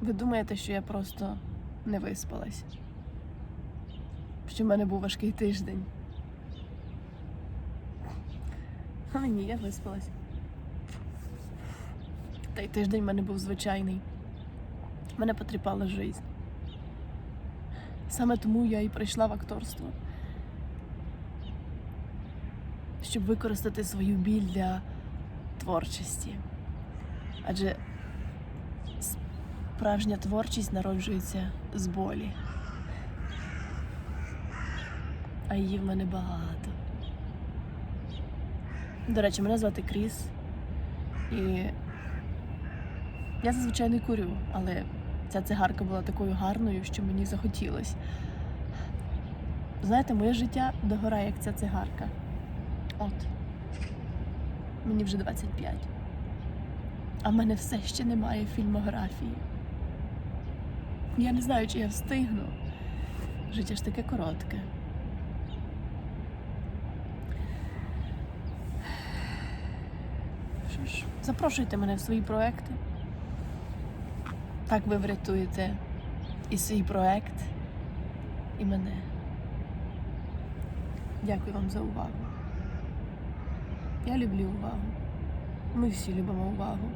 Ви думаєте, що я просто не виспалась? Що в мене був важкий тиждень. Але ні, я виспалась. Та й тиждень в мене був звичайний. Мене потріпала життя. Саме тому я і прийшла в акторство. Щоб використати свою біль для творчості. Адже справжня творчість народжується з болі. А її в мене багато. До речі, мене звати Кріс. І я зазвичай не курю, але ця цигарка була такою гарною, що мені захотілося. Знаєте, моє життя догорає, як ця цигарка. От. Мені вже 25. А в мене все ще немає фільмографії. Я не знаю, чи я встигну. Життя ж таке коротке. Що ж, запрошуйте мене в свої проекти. Так ви врятуєте і свій проект, і мене. Дякую вам за увагу. Я люблю увагу. Ми всі любимо увагу.